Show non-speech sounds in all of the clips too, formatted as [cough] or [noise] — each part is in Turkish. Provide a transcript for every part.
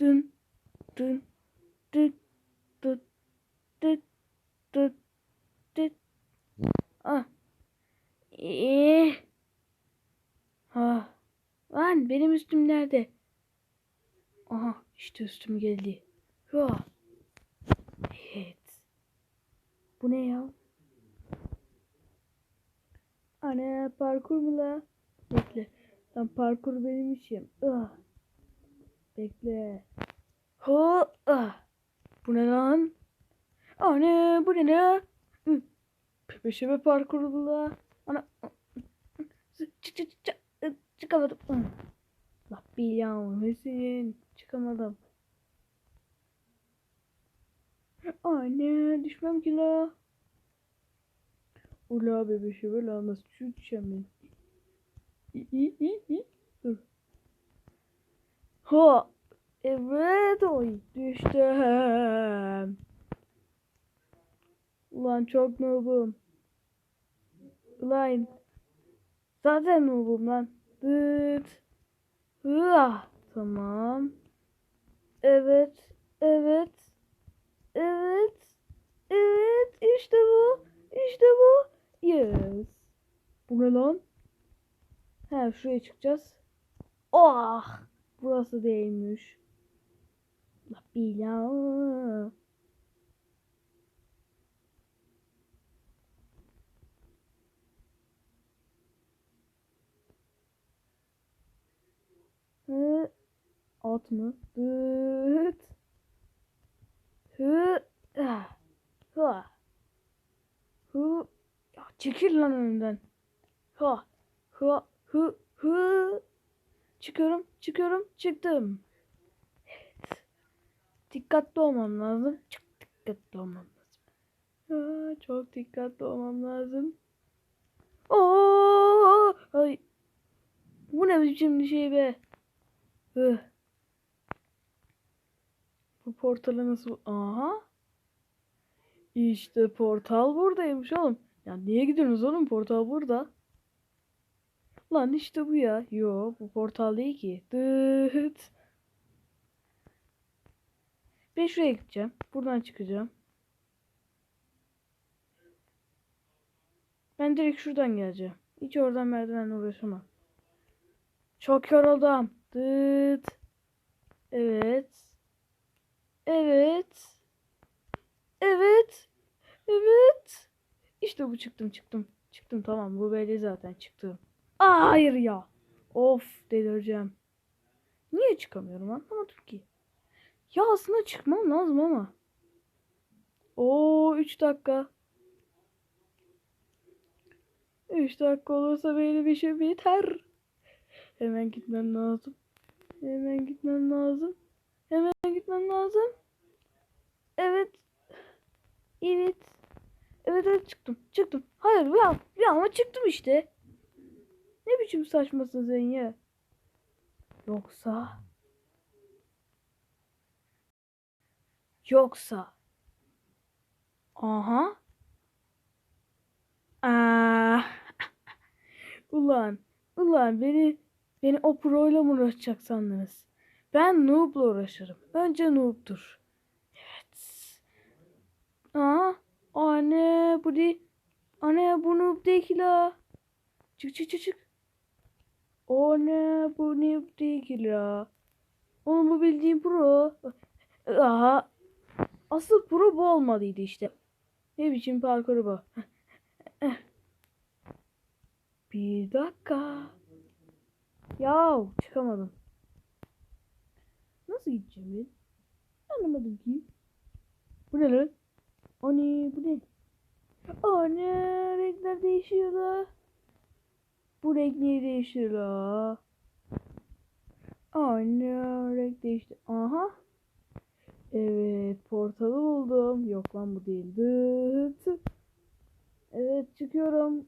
Dın dın dıt dıt dıt dıt dıt. Ah. Ee. Ha. Lan benim üstüm nerede? Aha işte üstüm geldi. Ha. Evet. Bu ne ya? Ana parkur mu la? Bekle. Lan parkur benim işim. Ah. Bekle. Ha. Ah. Bu ne lan? Ana bu ne la? Hı. Peşime parkur la. Ana. Çık çık çık çık. Çıkamadım. Allah belanı Çıkamadım. Anne düşmem ki la. Ula bebeşime la nasıl düşeceğim ben? İ, i, i, i. Dur. Ha. Evet oy düştüm. Ulan çok noobum. Ulan. Zaten noobum lan. Dıt. Hıah. Tamam. Evet. Evet. Evet. Evet. İşte bu. İşte bu. Yes. Bu ne lan? He şuraya çıkacağız. Oh. Burası değilmiş. La bila. Hı. At mı? Dıt. Hı. Ah. Hı. Hı. Ya çekil lan önümden. Hı. Hı. Hı. Hı. Çıkıyorum. Çıkıyorum. Çıktım. Dikkatli olmam lazım. Çok dikkatli olmam lazım. Aa, çok dikkatli olmam lazım. Oo! Ay. Bu ne biçim şey be? Hıh. Bu portalı nasıl... Aha. İşte portal buradaymış oğlum. Ya niye gidiyorsunuz oğlum? Portal burada. Lan işte bu ya. Yo bu portal değil ki. Dıt. Ben şuraya gideceğim. Buradan çıkacağım. Ben direkt şuradan geleceğim. Hiç oradan merdivenle uğraşamam. Çok yoruldum. Dıt. Evet. Evet. Evet. Evet. İşte bu çıktım çıktım. Çıktım tamam bu belli zaten çıktım. Aa, hayır ya. Of delireceğim. Niye çıkamıyorum anlamadım ki. Ya aslında çıkmam lazım ama. Oo 3 dakika. 3 dakika olursa benim işim biter. Hemen gitmem lazım. Hemen gitmem lazım. Hemen gitmem lazım. Evet. Evet. Evet evet çıktım. Çıktım. Hayır ya, ya ama çıktım işte. Ne biçim saçmasın sen ya? Yoksa... Yoksa... Aha. Aa. [laughs] ulan, ulan beni beni o proyla mı uğraşacak sandınız? Ben noob'la uğraşırım. Önce noob'dur. Evet. Aa, anne bu değil. Anne bu noob değil la. Çık çık çık çık. O ne bu ne değil ya. Onun bu bildiğim pro. Aha. Asıl pro bu olmalıydı işte. Ne biçim parkuru bu. [laughs] Bir dakika. Ya çıkamadım. Nasıl gideceğim ben? Anlamadım ki. Bu ne lan? Ani bu ne? Anne renkler değişiyor da. Bu renk niye değişti la? Anne renk değişti. Aha. Evet portalı buldum. Yok lan bu değildi. Evet çıkıyorum.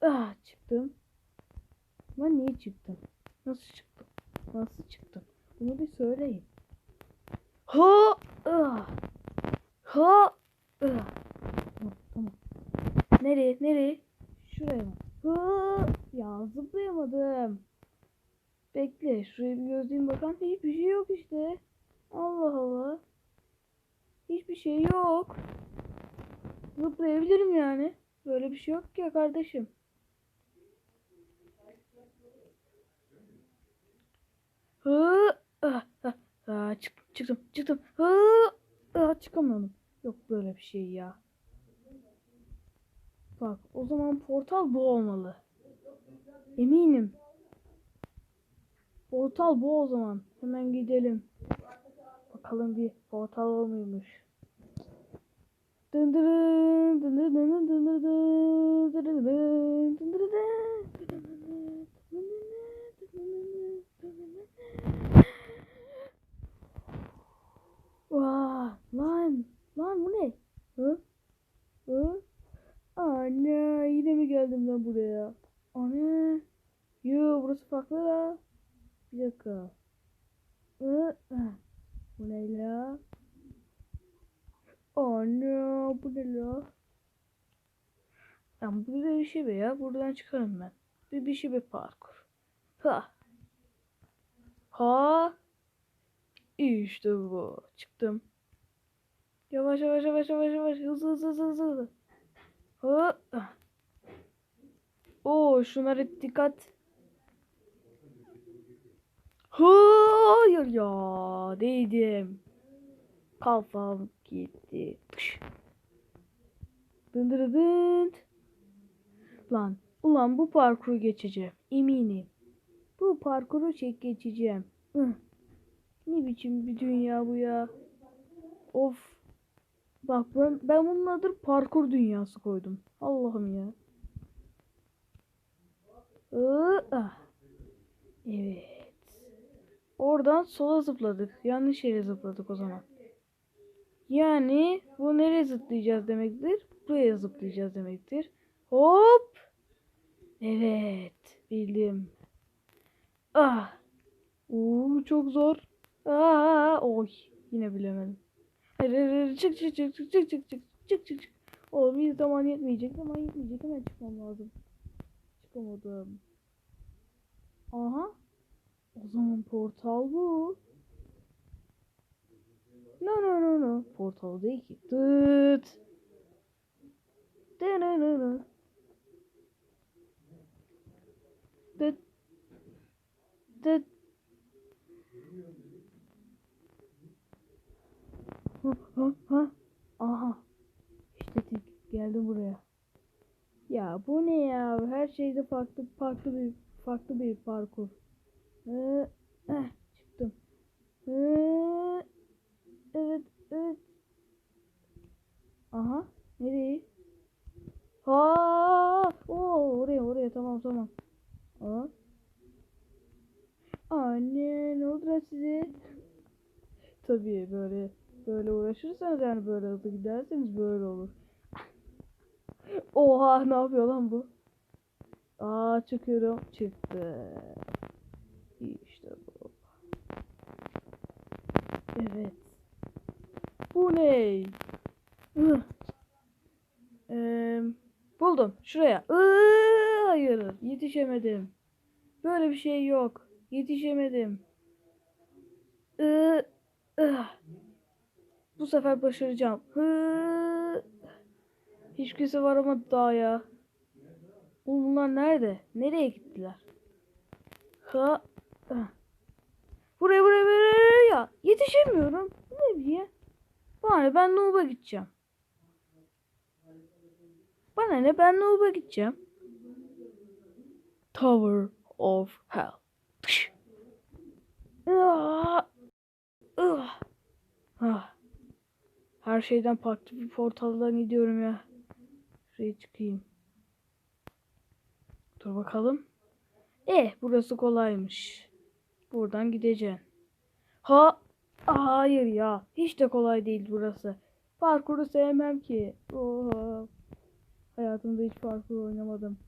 Ah çıktım. Ben niye çıktım? Nasıl çıktım? Nasıl çıktım? Bunu bir söyleyin. Ha! Ah! Ha! Ah! Tamam, tamam. Nereye? Nereye? Şuraya mı? Ha! Ya zıplayamadım. Bekle şuraya bir gözleyeyim bakalım. Hiçbir şey yok işte. Allah Allah. Hiçbir şey yok. Zıplayabilirim yani. Böyle bir şey yok ya kardeşim. Hı, ah, ah, ah, çık, çıktım, çıktım. Hı, ah, çıkamıyorum. Yok böyle bir şey ya. Bak, o zaman portal bu olmalı. Eminim. Portal bu o zaman. Hemen gidelim. Bakalım bir portal o muymuş. Dındırın, dındırın, dındırın, dındırın, dındırın, Vaa, lan, lan bu ne? Hı? Hı? Anne, yine mi geldim ben buraya? Anne. Yo, burası farklı ya. Bir dakika. Bu ne la? Anne, bu ne la? Lan bu bir şey be ya. Buradan çıkarım ben. Bir bir şey be parkur. Ha. Ha. İşte bu. Çıktım. Yavaş yavaş yavaş yavaş yavaş. Hızlı hızlı hızlı. hızlı. Ha. Oo şunlara dikkat. Hayır ya. Değdim. Kafam gitti. Pış. Dındırıdınt. Lan. Ulan bu parkuru geçeceğim. Eminim. Bu parkuru çek geçeceğim. Hı. Ne biçim bir dünya bu ya. Of. Bak ben, ben bunun adı parkur dünyası koydum. Allah'ım ya. Ah. Evet. Oradan sola zıpladık. Yanlış yere zıpladık o zaman. Yani bu nereye zıplayacağız demektir? Buraya zıplayacağız demektir. Hop. Evet. Bildim. Ah. Oo, çok zor. Aa, oy. Yine bilemedim. Çık çık çık çık çık çık çık çık çık çık. Oğlum bir zaman yetmeyecek. Zaman yetmeyecek. Hemen çıkmam lazım. Çıkamadım. Aha. O zaman portal bu. No no no no. Portal değil ki. Dıt. Dınınını. Dıt. Dıt. Ha, ha, ha. Aha. İşte tek geldim buraya. Ya bu ne ya? Her şeyde farklı farklı bir farklı bir parkur. Ee, eh, çıktım. Ee, evet, evet. Aha, nereye? Ha, oo, oraya, oraya. Tamam, tamam. Aa. Anne, ne oldu size? Tabii böyle böyle uğraşırsanız yani böyle hızlı giderseniz böyle olur. Oha, ne yapıyor lan bu? Aa, çıkıyorum. Çıktı. İşte bu. Evet. Bu ne? Eee, buldum. Şuraya. Iıı, hayır. Yetişemedim. Böyle bir şey yok. Yetişemedim. Iı. Bu sefer başaracağım. Hı. Hiç kimse varamadı daha ya. Oğlum Bunlar nerede? Nereye gittiler? Ha. Buraya buraya buraya ya. Yetişemiyorum. Ne diye? Bana ben Noob'a gideceğim. Bana ne ben Noob'a gideceğim. Tower of Hell. Ah. Ah. Ah. Her şeyden farklı bir portaldan gidiyorum ya. Şuraya çıkayım. Dur bakalım. Eh burası kolaymış. Buradan gideceğim. Ha hayır ya. Hiç de kolay değil burası. Parkuru sevmem ki. Oha. Hayatımda hiç parkur oynamadım.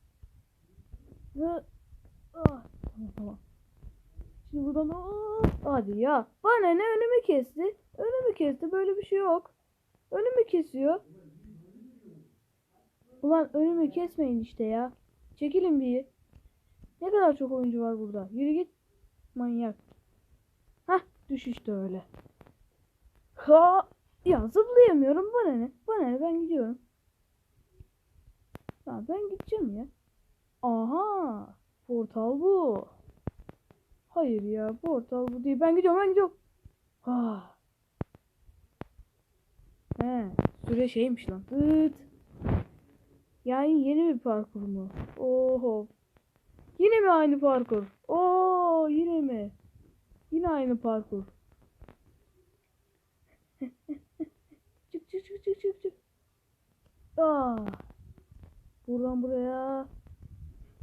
Ah. Şimdi buradan oh, hadi ya. Bana ne önümü kesti? Önümü kesti. Böyle bir şey yok. Önümü kesiyor. Ulan önümü kesmeyin işte ya. Çekilin bir. Ne kadar çok oyuncu var burada. Yürü git. Manyak. Hah düş işte öyle. Ha! Ya zıplayamıyorum. Bana ne? Bana ne? Ben gidiyorum. Ya ben gideceğim ya. Aha! Portal bu. Hayır ya portal bu değil. Ben gidiyorum ben gidiyorum. Ah. He, süre şeymiş lan. Dıt. Yani yeni bir parkur mu? Oho. Yine mi aynı parkur? Oo yine mi? Yine aynı parkur. [laughs] çık çık çık çık çık çık. Aa. Buradan buraya.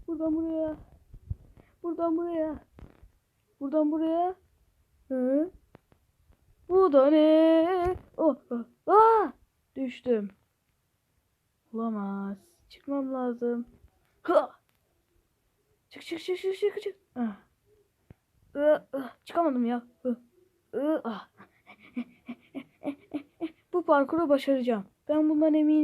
Buradan buraya. Buradan buraya. Buradan buraya. Hı? Bu da ne? Oh, oh. Aa! Düştüm. Olamaz. Çıkmam lazım. Ha! Çık çık çık çık çık çık. Ah. İh, Çıkamadım ya. Ah. [laughs] Bu parkuru başaracağım. Ben bundan eminim.